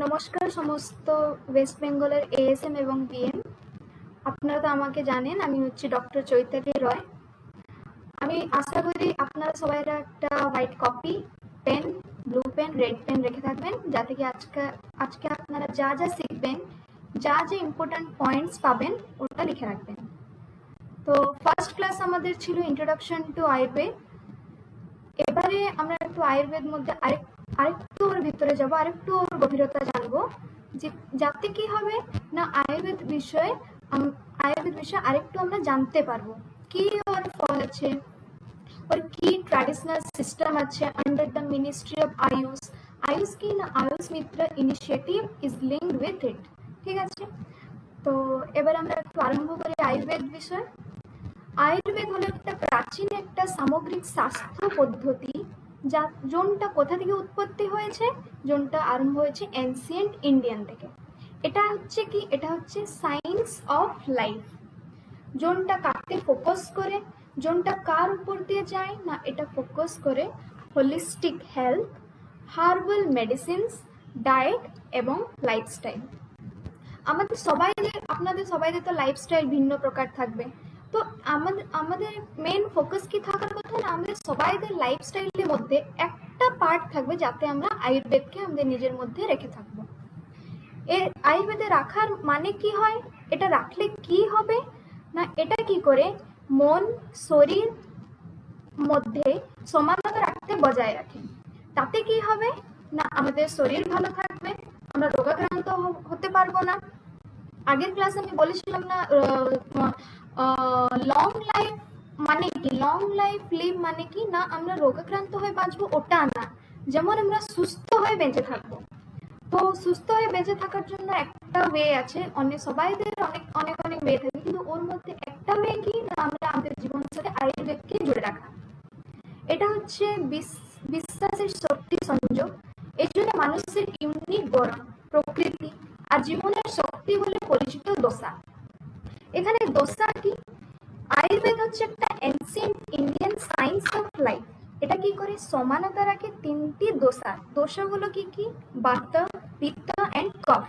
নমস্কার, সমস্ত ওয়েস্ট বেঙ্গলের এএসএম এবং বিএম আপনারা তো আমাকে জানেন, আমি হচ্ছে ডক্টর চৈতালি রয়। আমি আশা করি আপনারা সবাই একটা white copy pen blue pen red pen রেখে থাকবেন, যাতে কি আজকে আজকে আপনারা যা যা শিখবেন, যা যা ইম্পর্ট্যান্ট পয়েন্টস পাবেন, ওটা লিখে রাখবেন। তো ফার্স্ট ক্লাস আমাদের ছিল ইন্ট্রোডাকশন টু আয়ুর্বেদ এবারে আমরা একটু আয়ুর্বেদ মধ্যে আরেক আরেকটু ওর ভিতরে যাব, আরেকটু ওর গভীরতা জানব যে যাতে কি হবে না আয়ুর্বেদ বিষয়ে আয়ুর্বেদ বিষয়ে আরেকটু আমরা জানতে পারব। কি ওর ফল আছে? ওর কি ট্র্যাডিশনাল সিস্টেম আছে under the ministry of AYUSH AYUSH কি না? AYUSH Mitra initiative is linked with it ঠিক আছে? তো এবার আমরা একটু আরম্ভ করি আয়ুর্বেদ বিষয়। আয়ুর্বেদ হলো একটা প্রাচীন একটা সামগ্রিক স্বাস্থ্য পদ্ধতি যা, জোনটা কোথা থেকে উৎপত্তি হয়েছে? জোনটা আরম্ভ হয়েছে এনসিয়েন্ট ইন্ডিয়ান থেকে। এটা হচ্ছে কি? এটা হচ্ছে সায়েন্স অফ লাইফ জোনটা কাকে ফোকাস করে? জোনটা কার উপর দিয়ে যায়? না, এটা ফোকাস করে holistic health herbal medicines diet এবং লাইফস্টাইল আমাদের সবাই আপনাদের সবাইদের তো লাইফস্টাইল ভিন্ন প্রকার থাকবে। তো আমাদের আমাদের মেন ফোকাস কি থাকার কথা না, আমাদের সবাইদের লাইফস্টাইলের মধ্যে একটা পার্ট থাকবে যাতে আমরা আয়ুর্বেদকে আমাদের নিজের মধ্যে রেখে থাকব। এর আয়ুর্বেদে রাখার মানে কি হয়? এটা রাখলে কি হবে? না এটা কি করে? মন, শরীর মধ্যে সমানতা রাখতে বজায় রাখে। তাতে কি হবে? না আমাদের শরীর ভালো থাকবে, আমরা রোগাক্রান্ত হতে পারব না। আগের ক্লাসে আমি বলেছিলাম না লং লাইফ মানে কি? লং লাইফ লিভ মানে কি? না, আমরা রোগাক্রান্ত হয়ে বাঁচবো, ওটা না। যেমন আমরা সুস্থ হয়ে বেঁচে থাকব। তো সুস্থ হয়ে বেঁচে থাকার জন্য একটা ওয়ে আছে। অনেক, সবাইদের অনেক অনেক অনেক ওয়ে থাকে। কিন্তু ওর মধ্যে একটা ওয়ে কি? না, আমরা আমাদের জীবনের সাথে আয়ুর্বেদকে জুড়ে রাখা। এটা হচ্ছে বিশ- বিশ্বাসের শক্তি সংযোগ। এর জন্য মানুষের ইউনিক গরম প্রকৃতি আর জীবনের শক্তি বলে পরিচিত দোসা এখানে দোসা কি? আয়ুর্বেদ হচ্ছে একটা ancient Indian science of life এটা কি করে? সমানতা রাখে তিনটি দোসা। দোষাগুলো কি কি? বাত পিত্ত অ্যান্ড কফ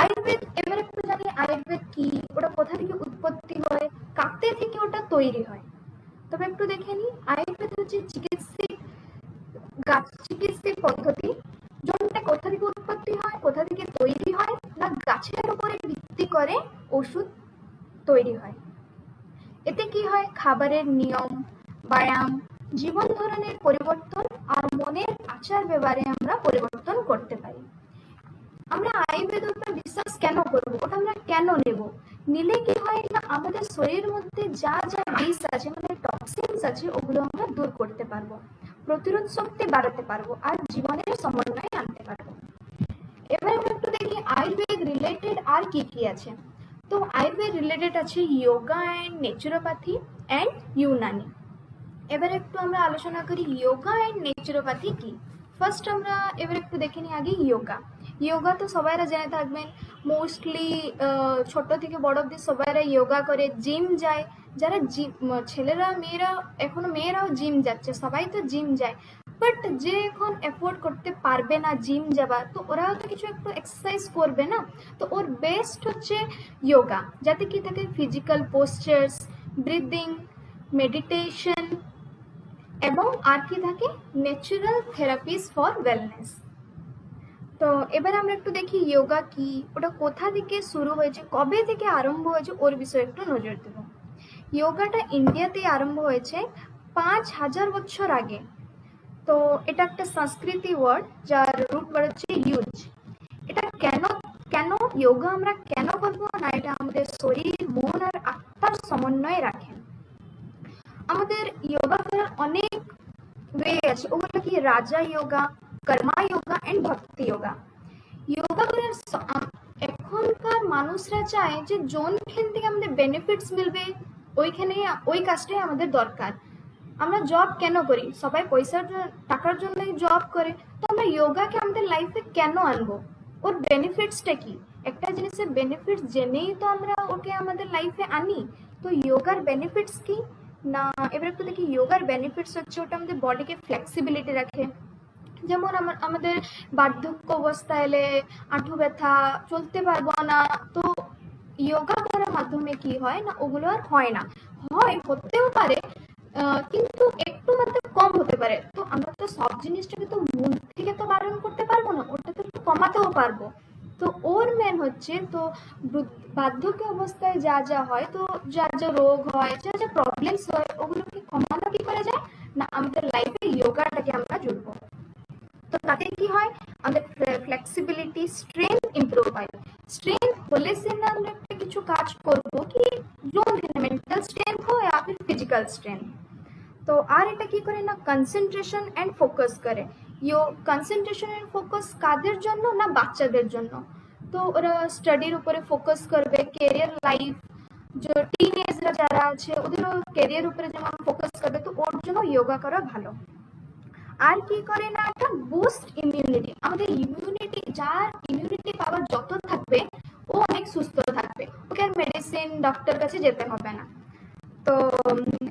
আয়ুর্বেদ, এবার একটু জানি আয়ুর্বেদ কি? ওটা কোথা থেকে উৎপত্তি হয়? কাতে থেকে ওটা তৈরি হয়। তবে একটু দেখে নিই। আয়ুর্বেদ হচ্ছে চিকিৎসিক গাছ পদ্ধতি। যোনটা কোথা থেকে উৎপত্তি হয়, কোথা থেকে তৈরি হয়, না গাছের উপরে ভিত্তি করে ওষুধ তৈরি হয়। এতে কি হয়? খাবারের নিয়ম, ব্যায়াম, জীবন ধরনের পরিবর্তন আর মনের আচার ব্যবহারে আমরা পরিবর্তন করতে পারি। আমরা আয়ুর্বেদের উপর বিশ্বাস কেন করব? ওটা আমরা কেন নেব? নিলে কি হয় না? আমাদের শরীরের মধ্যে যা যা বিষ আছে মানে টক্সিনস আছে, ওগুলো আমরা দূর করতে পারব। প্রতিরোধ শক্তি বাড়াতে পারব আর জীবনের সমন্বয় আনতে পারব। এবার আমরা একটু দেখি আয়ুর্বেদ রিলেটেড আর কি কি আছে। তো আয়ুর্বেদ রিলেটেড আছে yoga and naturopathy and Unani এবার একটু আমরা আলোচনা করি যোগা অ্যান্ড নেচুরোপ্যাথি কি। ফার্স্ট আমরা এবার একটু দেখে নিই আগে যোগা যোগা তো সবাইরা জেনে থাকবেন মোস্টলি ছোট থেকে বড় অব্দি সবাইরা যোগা করে জিম যায়। যারা জিম ছেলেরা, মেয়েরা, এখনও মেয়েরাও জিম যাচ্ছে, সবাই তো জিম যায়। বাট যে এখন এফোর্ড করতে পারবে না জিম যাবা তো ওরাও তো কিছু একটু এক্সারসাইজ করবে না? তো ওর বেস্ট হচ্ছে যোগা যাতে কি থাকে ফিজিক্যাল পোস্টার্স ব্রিদিং মেডিটেশন এবং আর কি থাকে ন্যাচারাল থেরাপিস ফর ওয়েলনেস তো এবার আমরা একটু দেখি যোগা কি, ওটা কোথা থেকে শুরু হয়েছে, কবে থেকে আরম্ভ হয়েছে, ওর বিষয়ে একটু নজর দেব। যোগাটা ইন্ডিয়াতে আরম্ভ হয়েছে পাঁচ হাজার বছর আগে। তো এটা একটা সংস্কৃতি ওয়ার্ড যার রুট ওয়ার্ড হচ্ছে ইউজ এটা কেন কেন যোগা আমরা কেন করব না এটা আমাদের শরীর, মন আর আত্মার সমন্বয়ে রাখেন আমাদের যোগা করার অনেক ওয়ে আছে। ওগুলো কি রাজা যোগা কর্মা যোগা এন্ড ভক্তি যোগা যোগা করার স- আম- এখনকার মানুষরা চায় যে যোনখান থেকে আমাদের বেনিফিটস মিলবে, ওইখানে, ওই কাজটাই আমাদের দরকার। আমরা জব কেন করি? সবাই পয়সার টাকার জন্যই জব করে। তো আমরা যোগাকে আমাদের লাইফে কেন আনব? ওর বেনিফিটসটা কি? একটা জিনিসের বেনিফিটস জেনেই তো আমরা ওকে আমাদের লাইফে আনি। তো যোগার বেনিফিটস কি? না, এবার একটু দেখি যোগার বেনিফিটস হচ্ছে ওটা আমাদের বডিকে ফ্লেক্সিবিলিটি রাখে। যেমন আমাদের বার্ধক্য অবস্থা এলে আঁঠু ব্যথা, চলতে পারব না। তো যোগা করার মাধ্যমে কি হয় না, ওগুলো আর হয় না। হয়, হতেও পারে কিন্তু একটু মাত্র কম হতে পারে। তো আমরা তো সব জিনিসটাকে তো মূল থেকে তো বারণ করতে পারব না, ওটা তো একটু কমাতেও পারব। তো ওর মেন হচ্ছে, তো বার্ধক্য অবস্থায় যা যা হয়, তো যা যা রোগ হয়, যা যা প্রবলেমস হয়, ওগুলোকে কমানো কি করে যায়? না, আমাদের লাইফে যোগাটাকে আমরা জুড়বো। তো তাতে কি হয়? আমাদের ফ্লেক্সিবিলিটি স্ট্রেংথ ইমপ্রুভ হয়। স্ট্রেংথ হলে সে না আমরা একটা কিছু কাজ করব কি? যোন মেন্টাল স্ট্রেংথ হয়, আর ফিজিক্যাল স্ট্রেংথ তো আর এটা কি করে না কনসেন্ট্রেশন অ্যান্ড ফোকাস করে? ইয়ো কনসেন্ট্রেশন অ্যান্ড ফোকাস কাদের জন্য না বাচ্চাদের জন্য? তো ওরা স্টাডির উপরে ফোকাস করবে কেরিয়ার লাইফ যে টিনেজরা যারা আছে, ওদেরও কেরিয়ার উপরে যেমন ফোকাস করবে, তো ওর জন্য যোগা করা ভালো। আর কি করে না একটা বুস্ট ইমিউনিটি আমাদের ইমিউনিটি যার ইমিউনিটি পাওয়ার যত থাকবে, ও অনেক সুস্থ থাকবে। ওকে আর মেডিসিন ডক্টর কাছে যেতে হবে না। তো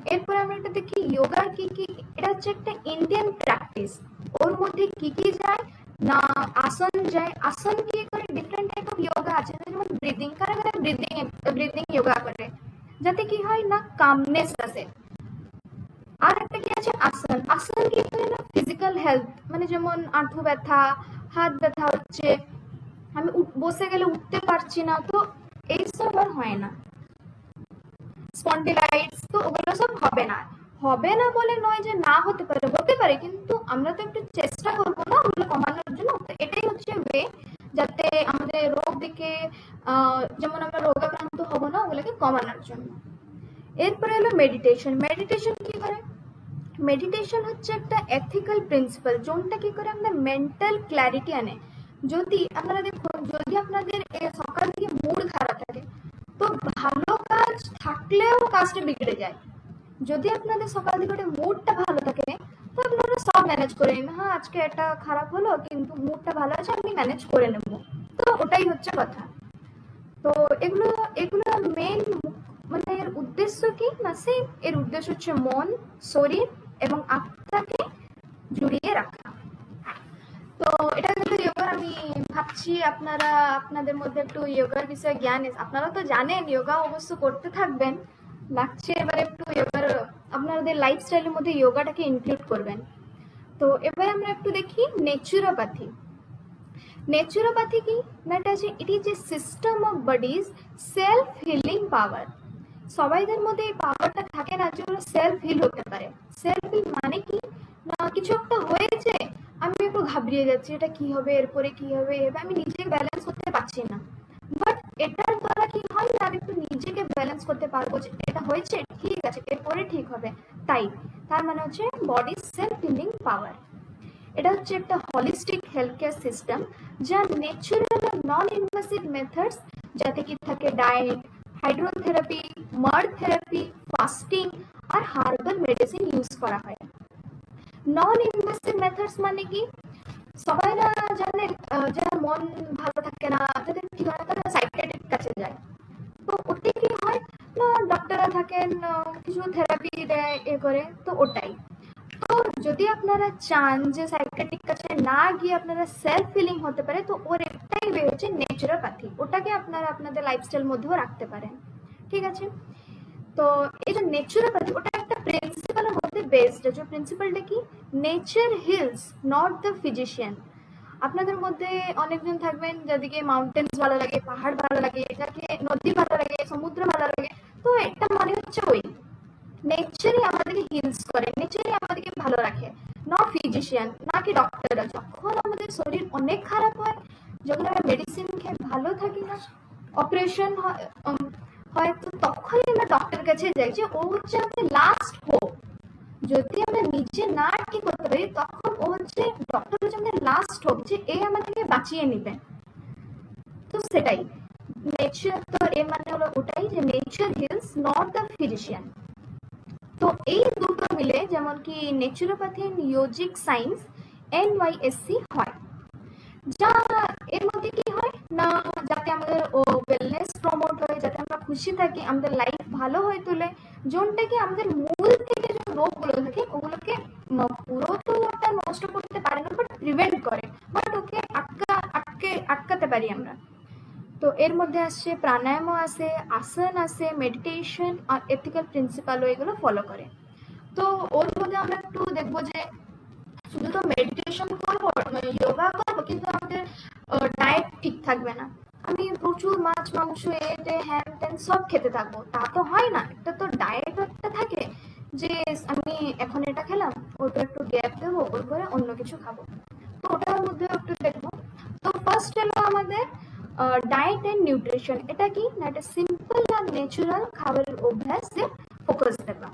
এরপরে আমরা একটা দেখি যোগার কি কি? এটা হচ্ছে একটা ইন্ডিয়ান প্র্যাকটিস ওর মধ্যে কি কি যায়? না, আসন যায়। আসন কি করে? ডিফারেন্ট টাইপ অফ যোগা আছে। যেমন ব্রিদিং কারা কারা ব্রিদিং ব্রিদিং যোগা করে? যাতে কি হয় না কামনেস আসে। আর একটা কি আছে? আসন। আসন কি করে না? ফিজিক্যাল হেলথ মানে যেমন আঁঠু ব্যথা, হাত ব্যথা হচ্ছে। আমি বসে গেলে উঠতে পারছি না। তো, এইসব আর হয় না। স্পন্ডিলাইটস তো ওগুলো সব হবে না। হবে না বলে নয় যে না হতে পারে হতে পারে, কিন্তু আমরা তো একটু চেষ্টা করব না ওগুলো কমানোর জন্য। এটাই হচ্ছে ওয়ে যাতে আমাদের রোগ দিকে যেমন আমরা রোগাক্রান্ত হব না, ওগুলোকে কমানোর জন্য। এরপরে হলো মেডিটেশন মেডিটেশন কি করে? মেডিটেশন হচ্ছে একটা এথিক্যাল প্রিন্সিপাল যোনটা কি করে আমাদের মেন্টাল ক্ল্যারিটি আনে। যদি আপনারা দেখুন, যদি আপনাদের সকাল থেকে মুড খারাপ থাকে, তো ভালো কাজ থাকলেও কাজটা বিগড়ে যায়। যদি আপনাদের সকাল থেকে মুডটা ভালো থাকে, তো আপনারা সব ম্যানেজ করে হ্যাঁ আজকে এটা খারাপ হলো, কিন্তু মুডটা ভালো আছে, আমি ম্যানেজ করে নেব। তো ওটাই হচ্ছে কথা। তো এগুলো এগুলো মেন মানে এর উদ্দেশ্য কি? না সেম এর উদ্দেশ্য হচ্ছে মন, শরীর এবং আত্মাকে জুড়িয়ে রাখা। এটা কিন্তু যোগার আমি ভাবছি আপনারা, আপনাদের মধ্যে একটু যোগার বিষয়ে জ্ঞান আপনারা তো জানেন যোগা অবশ্য করতে থাকবেন। লাগছে এবার একটু যোগার আপনাদের লাইফস্টাইলের মধ্যে যোগাটাকে ইনক্লুড করবেন। তো এবার আমরা একটু দেখি নেচুরোপ্যাথি নেচুরোপ্যাথি কি? না এটা it is a system of body's self healing power সবাইদের মধ্যে এই পাওয়ারটা থাকে না, যে সেলফ হিল হতে পারে। সেলফ হিল মানে কি? না, কিছু একটা হয়েছে আমি একটু ঘাবড়িয়ে যাচ্ছি, এটা কি হবে, এরপরে কি হবে এবার আমি নিজেকে ব্যালেন্স করতে পারছি না। বাট এটার দ্বারা কি হয় না আমি একটু নিজেকে ব্যালেন্স করতে পারব যে এটা হয়েছে, ঠিক আছে, এরপরে ঠিক হবে। তাই, তার মানে হচ্ছে বডি সেলফ হিলিং পাওয়ার এটা হচ্ছে একটা হলিস্টিক হেলথ কেয়ার সিস্টেম যা ন্যাচারাল নন ইনভেসিভ মেথডস যাতে কি থাকে diet hydrotherapy mud therapy fasting আর হার্বাল মেডিসিন ইউজ করা হয়। নন ইনভেসিভ মেথডস মানে কি? সবাই না আহ, যারা মন ভালো থাকে না তাদের কি হয়? তারা সাইকিয়াট্রিক কাছে যায়। তো ওতে কি হয়? না ডক্টররা থাকেন কিছু থেরাপি দেয় এ করে তো ওটাই। তো যদি আপনারা চান যে সাইকিয়াট্রিক কাছে না গিয়ে আপনারা সেলফ ফিলিং হতে পারে তো ওর একটাই ওয়ে হচ্ছে নেচারোপ্যাথি ওটাকে আপনারা আপনাদের লাইফস্টাইল মধ্যেও রাখতে পারেন। ঠিক আছে? তো এই যে নেচারোপ্যাথি ওটা বেসড যে প্রিন্সিপালটা কি? Nature heals not the physician আপনাদের মধ্যে অনেকজন থাকবেন যাদেরকে মাউন্টেন্স ভালো লাগে, পাহাড় ভালো লাগে, যাকে নদী ভালো লাগে, সমুদ্র ভালো লাগে। তো এটা মানে হচ্ছে ওই। নেচারই আমাদেরকে হিলস করে নেচারই আমাদেরকে ভালো রাখে। নট ফিজিশিয়ান না কি ডক্টররা যখন আমাদের শরীর অনেক খারাপ হয়, যখন আমরা মেডিসিন খেয়ে ভালো থাকি না অপারেশন হয় তো তখনই আমরা ডক্টর কাছে যাই যে ও হচ্ছে আমাদের লাস্ট হোপ যদি আমরা নিজে না ঠিক করতে পারি, তখন ও হচ্ছে ডক্টর হচ্ছে লাস্ট হোপ যে এ আমাদেরকে বাঁচিয়ে নিবে। তো সেটাই। নেচার তো এর মানে হলো ওটাই যে nature heals not the physician তো এই দুটো মিলে যেমন কি নেচুরোপ্যাথি ইয়োজিক সায়েন্স এনওয়াইএসসি হয়। যা এর মধ্যে কি হয়? না, যাতে আমাদের ও ওয়েলনেস প্রমোট হয়, যাতে আমরা খুশি থাকি, আমাদের লাইফ ভালো হয়ে তোলে যোনটা কি আমাদের মূল থেকে রোগগুলো থাকে, ওগুলোকে পুরো তো ওটা নষ্ট করতে পারে না বাট বাট ওকে আটকা, আটকে, আটকাতে পারি আমরা। তো এর মধ্যে আসছে প্রাণায়ামও আছে, আসন আছে মেডিটেশন আর এথিক্যাল প্রিন্সিপালও এগুলো ফলো করে। তো ওর মধ্যে আমরা একটু দেখব যে শুধু তো মেডিটেশন করব যোগা করব, কিন্তু আমাদের ডায়েট ঠিক থাকবে না। আমি প্রচুর মাছ, মাংস, এটে, হ্যান ত্যান সব খেতে থাকব। তা তো হয় না, একটা তো ডায়েট একটা থাকে। যে আমি এখন এটা খেলাম ওটা একটু গ্যাপ দেবো ওর পরে অন্য কিছু খাব। তো ওটার মধ্যে একটু দেখব। তো ফার্স্ট হলো আমাদের ডায়েট অ্যান্ড নিউট্রিশন এটা কি? না, এটা সিম্পল আর ন্যাচুরাল খাবারের অভ্যাসে ফোকাস দেওয়া।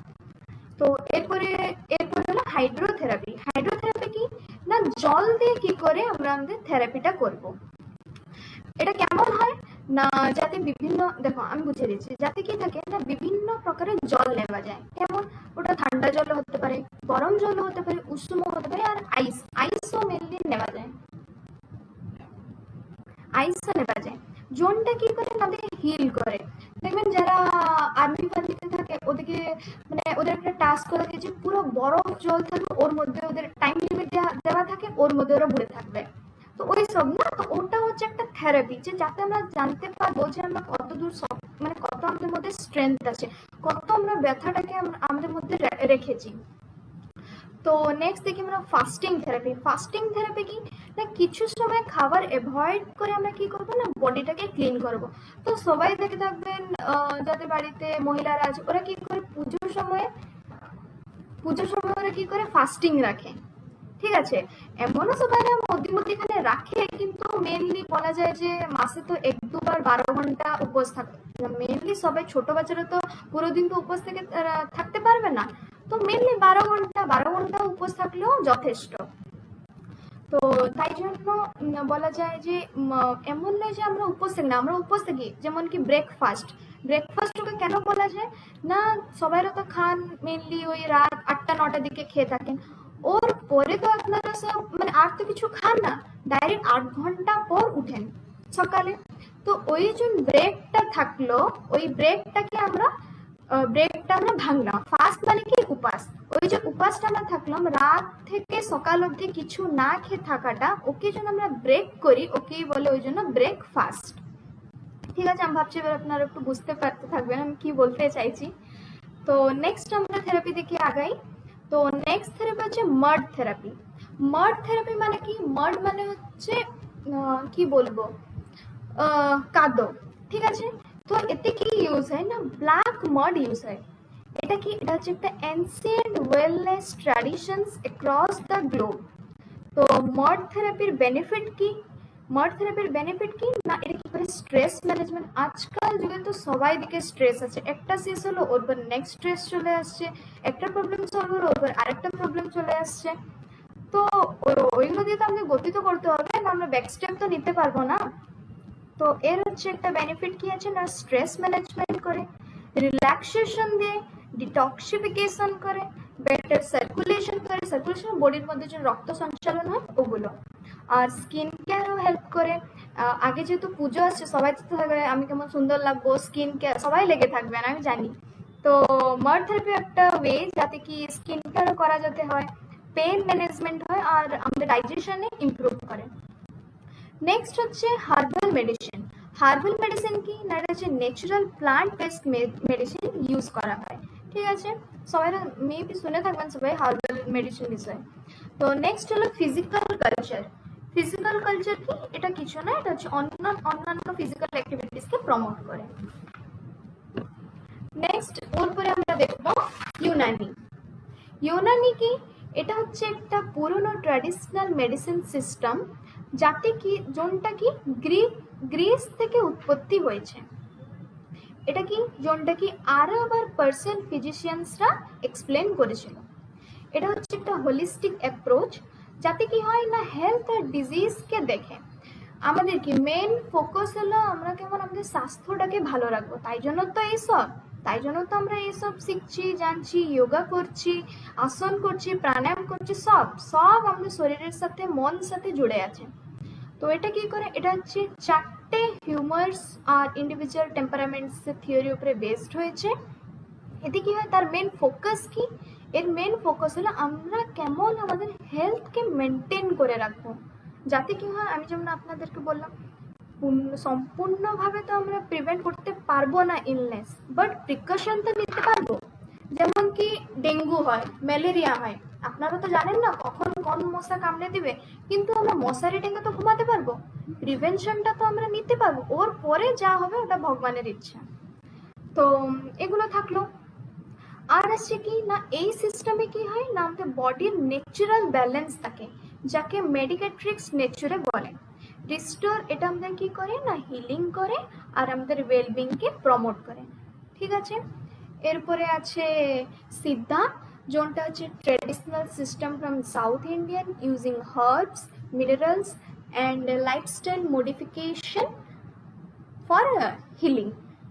তো এরপরে এরপরে হলো হাইড্রোথেরাপি হাইড্রোথেরাপি কি? না, জল দিয়ে কি করে আমরা আমাদের থেরাপিটা করব। এটা কেমন হয়? না, যাতে বিভিন্ন, দেখো, আমি বুঝিয়ে দিচ্ছি, যাতে কি থাকে না বিভিন্ন প্রকারের জল নেওয়া যায়। কেমন? ওটা ঠান্ডা জল হতে পারে, গরম জল হতে পারে উষ্ণ হতে পারে, আর আইস আইসও মেনলি নেওয়া যায়। আইসও নেওয়া যায়। জোনটা কি করে? তাদেরকে হিল করে। দেখবেন যারা আর্মি ফার্মিতে থাকে, ওদেরকে মানে ওদের একটা টাস্ক করে দিয়ে যে পুরো বরফ জল থাকবে, ওর মধ্যে ওদের টাইম লিমিট দেওয়া থাকে, ওর মধ্যে ওরা ঘুরে থাকবে। তো ওই সব না, তো ওটা হচ্ছে একটা থেরাপি যে যাতে আমরা জানতে পারব যে আমরা কত দূর সব মানে কত আমাদের মধ্যে স্ট্রেংথ আছে, কত আমরা ব্যথাটাকে আমাদের মধ্যে রেখেছি। তো নেক্সট দেখি আমরা ফাস্টিং থেরাপি ফাস্টিং থেরাপি কি? না কিছু সময় খাবার অ্যাভয়েড করে আমরা কি করব না বডিটাকে ক্লিন করব। তো সবাই দেখে থাকবেন যাদের বাড়িতে মহিলারা আছে, ওরা কি করে পুজোর সময় পুজোর সময় ওরা কি করে ফাস্টিং রাখে। ঠিক আছে। এমনও সবাই না মধ্যে মধ্যেখানে রাখে, কিন্তু মেনলি বলা যায় যে মাসে তো এক দুবার বারো ঘণ্টা উপোস থাকে। মেনলি সবাই ছোট বাচ্চারা তো পুরো দিন তো উপোস থেকে থাকতে পারবে না। তো মেনলি বারো ঘণ্টা বারো ঘণ্টা উপোস থাকলেও যথেষ্ট। তো তাই জন্য বলা যায় যে এমন নয় যে আমরা উপোস থাকি না, আমরা উপোস থাকি। যেমন কি ব্রেকফাস্ট ব্রেকফাস্টকে কেন বলা যায়? না, সবাইরা তো খান মেনলি ওই রাত আটটা, নটার দিকে খেয়ে থাকেন। ওর পরে তো আপনারা সব মানে আর তো কিছু খান না। ডাইরেক্ট আট ঘণ্টা পর উঠেন সকালে। তো ওই যে ব্রেকটা থাকল, ওই ব্রেকটাকে আমরা ব্রেকটা আমরা ভাঙলাম। ফাস্ট মানে কি? উপাস। ওই যে উপাসটা আমরা থাকলাম, রাত থেকে সকাল অবধি কিছু না খেয়ে থাকাটা, ওকে যেন আমরা ব্রেক করি, ওকেই বলে ওই জন্য ব্রেকফাস্ট। ঠিক আছে, আমি ভাবছি এবার আপনারা একটু বুঝতে পারতে থাকবেন, আমি কি বলতে চাইছি। তো নেক্সট আমরা থেরাপি দেখে আগাই। তো নেক্সট থেরাপি হচ্ছে মার্ড থেরাপি মার্ড থেরাপি মানে কি? মার্ড মানে হচ্ছে কি বলব? কাদো, ঠিক আছে? তো এতে কি ইউজ হয় না? ব্ল্যাক মাড ইউজ হয়। এটা কি? এটা হচ্ছে একটা ancient wellness traditions across the globe তো মাড থেরাপির বেনিফিট কি? মাড থেরাপির বেনিফিট কি? না, এটা কি করে স্ট্রেস ম্যানেজমেন্ট আজকাল যুগে তো সবাই দিকে স্ট্রেস আছে। একটা শেষ হলো ওর পর নেক্সট স্ট্রেস চলে আসছে। একটা প্রবলেম সলভ হলো ওর পর আরেকটা প্রবলেম চলে আসছে। তো, ওইগুলো দিয়ে তো গতি তো করতে হবে, না আমরা ব্যাক স্টেপ তো নিতে পারব না। তো এর হচ্ছে একটা বেনিফিট কি আছে? না স্ট্রেস ম্যানেজমেন্ট করে। রিল্যাক্সেশন দিয়ে ডিটক্সিফিকেশন করে। বেটার সার্কুলেশন করে সার্কুলেশন বডির মধ্যে যে রক্ত সঞ্চালন হয়, ওগুলো। আর স্কিন কেয়ারও হেল্প করে। আগে যেহেতু পুজো আসছে, সবাই তো থাকবে, আমি কেমন সুন্দর লাগবো স্কিন কেয়ার সবাই লেগে থাকবেন আমি জানি। তো মার্ড থেরাপি একটা ওয়ে যাতে কি স্কিন কেয়ারও করা যেতে হয় পেন ম্যানেজমেন্ট হয়, আর আমাদের ডাইজেশনে ইমপ্রুভ করে। নেক্সট হচ্ছে হার্বাল মেডিসিন হার্বাল মেডিসিন কি? না, এটা হচ্ছে natural plant based medicine use করা হয়। ঠিক আছে? সবাই মেবি শুনে থাকবেন সবাই হার্বাল মেডিসিন বিষয়ে। তো নেক্সট হলো ফিজিক্যাল কালচার ফিজিক্যাল কালচার কি? এটা কিছু না, এটা হচ্ছে অন্য অন্যান্য ফিজিক্যাল অ্যাক্টিভিটিসকে প্রমোট করে। নেক্সট ওর পরে আমরা দেখব ইউনানি ইউনানি কি? এটা হচ্ছে একটা পুরনো ট্র্যাডিশনাল মেডিসিন সিস্টেম যাতে কি, জোনটা কি? গ্রিক, গ্রিস থেকে উৎপত্তি হয়েছে। এটা কি? জোনটা কি আরব আবার পার্সিয়ান ফিজিশিয়ানসরা এক্সপ্লেন করেছিল। এটা হচ্ছে একটা হোলিস্টিক অ্যাপ্রোচ যাতে কি হয় না হেলথ আর ডিজিজকে দেখে। আমাদের কি মেন ফোকাস হলো আমরা কেমন আমাদের স্বাস্থ্যটাকে ভালো রাখব? তাই জন্য তো এইসব। তাই জন্য তো আমরা এইসব শিখছি, জানছি যোগা করছি, আসন করছি, প্রাণায়াম করছি, সব সব আমাদের শরীরের সাথে, মন সাথে জুড়ে আছে। তো এটা কি করে? এটা হচ্ছে চারটে হিউমার্স আর ইন্ডিভিজুয়াল টেম্পারামেন্টস থিওরি উপরে বেসড হয়েছে এতে কি হয়? তার মেন ফোকাস কি? এর মেন ফোকাস হলো আমরা কেমন আমাদের হেলথকে মেনটেন করে রাখব। যাতে কি হয়? আমি যেমন আপনাদেরকে বললাম সম্পূর্ণভাবে তো আমরা প্রিভেন্ট করতে পারব না ইলনেস বাট প্রিকশন তো নিতে পারব। যেমন কি ডেঙ্গু হয়, ম্যালেরিয়া হয়। আপনারা তো জানেন না, কখন কোন মশা কামড়ে দিবে, কিন্তু আমরা মশারি টেঙ্গে তো ঘুমাতে পারব? প্রিভেনশনটা তো আমরা নিতে পারব, ওর পরে যা হবে ওটা ভগবানের ইচ্ছা। তো, এগুলো থাকল। আর আছে কি, না, এই সিস্টেমে কি হয় না আমাদের বডির ন্যাচারাল ব্যালেন্স থাকে, যাকে মেডিকেট্রিক্স নেচারে বলে। রিস্টোর এটা আমাদের কি করে, না হিলিং করে, আর আমাদের ওয়েলবিংকে প্রমোট করে। ঠিক আছে? এরপরে আছে সিদ্ধা যোনটা হচ্ছে traditional system from South Indian using herbs minerals and lifestyle modification for healing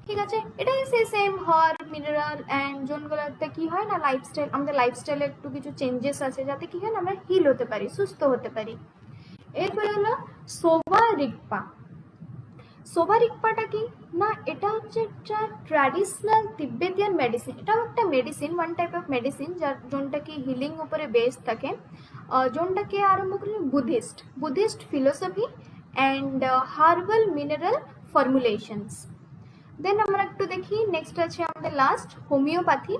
ঠিক আছে? এটাই সেই সেম হর মিনারেল অ্যান্ড জোনগুলোতে কি হয় না লাইফস্টাইল আমাদের লাইফস্টাইলে একটু কিছু চেঞ্জেস আছে যাতে কি হয় না, আমরা হিল হতে পারি, সুস্থ হতে পারি। এরপরে হলো সোবা রিকপা সোবা রিকপাটা কি? না, এটা হচ্ছে একটা ট্র্যাডিশনাল তিব্বেতিয়ান মেডিসিন এটাও একটা medicine one type of medicine যার যোনটা কি হিলিং উপরে বেস থাকে। যোনটাকে আরম্ভ করি Buddhist Buddhist philosophy and herbal mineral formulations then আমরা একটু দেখি নেক্সট আছে আমাদের লাস্ট হোমিওপ্যাথি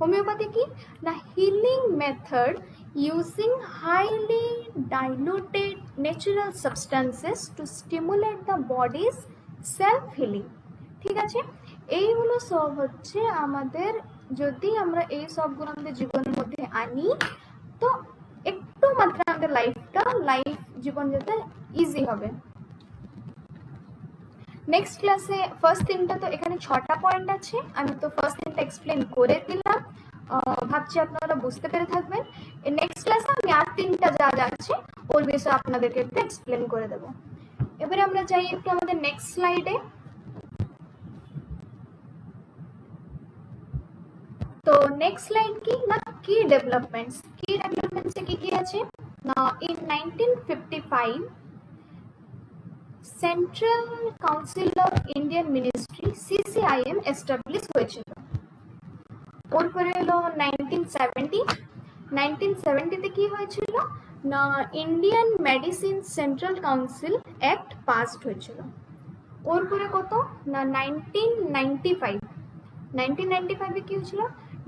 হোমিওপ্যাথি কি? না healing method using highly diluted natural substances to stimulate the body's self healing ঠিক আছে? এইগুলো সব হচ্ছে আমাদের যদি আমরা এই সবগুলো আমাদের জীবনের মধ্যে আনি, তো একটু মাত্রা আমাদের লাইফটা লাইফ জীবন যেতে ইজি হবে। নেক্সট ক্লাসে ফার্স্ট তিনটা তো এখানে ছটা পয়েন্ট আছে। আমি তো ফার্স্ট তিনটা এক্সপ্লেন করে দিলাম। ভাবছি আপনারা বুঝতে পেরে থাকবেন। নেক্সট ক্লাসে আমি আর তিনটা যা যাচ্ছে ওর বিষয়ে আপনাদেরকে একটু এক্সপ্লেন করে দেবো। এবারে আমরা যাই একটু আমাদের নেক্সট স্লাইডে তো নেক্সট স্লাইড কি? না কি ডেভেলপমেন্টস কি ডেভেলপমেন্টসে কি কি আছে? না in nineteen fifty five central council of Indian ministry CCIM establish হয়েছিল। ওর পরে হলো নাইনটিন সেভেন্টি নাইনটিন সেভেন্টিতে কি হয়েছিল? না Indian medicine central council act passed হয়েছিল। ওর পরে কত? না nineteen ninety five nineteen ninety ফাইভে কি হয়েছিল?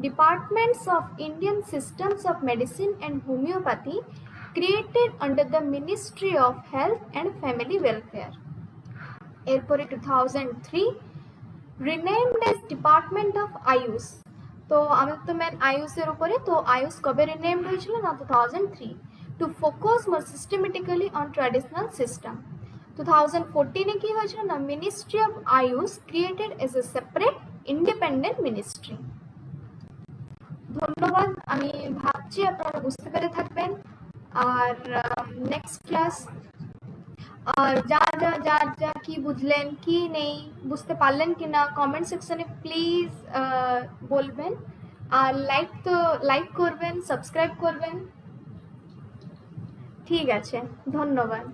Departments of Indian systems of medicine and homeopathy created under the ministry of health and family welfare এরপরে two thousand three renamed as department of AYUSH তো আমি তো মেন আয়ুষের উপরে, তো আয়ুষ কবে রিনেমড হয়েছিল না? Two thousand three to focus more systematically on traditional system two thousand ফোরটিনে কি হয়েছিল না? Ministry of AYUSH created as a separate independent ministry ধন্যবাদ, আমি ভাবছি আপনারা বুঝতে পেরে থাকবেন। আর নেক্সট ক্লাস আর যা যা যা যা কি বুঝলেন কি নেই বুঝতে পারলেন কি না কমেন্ট সেকশনে প্লিজ বলবেন আর লাইক তো লাইক করবেন সাবস্ক্রাইব করবেন ঠিক আছে ধন্যবাদ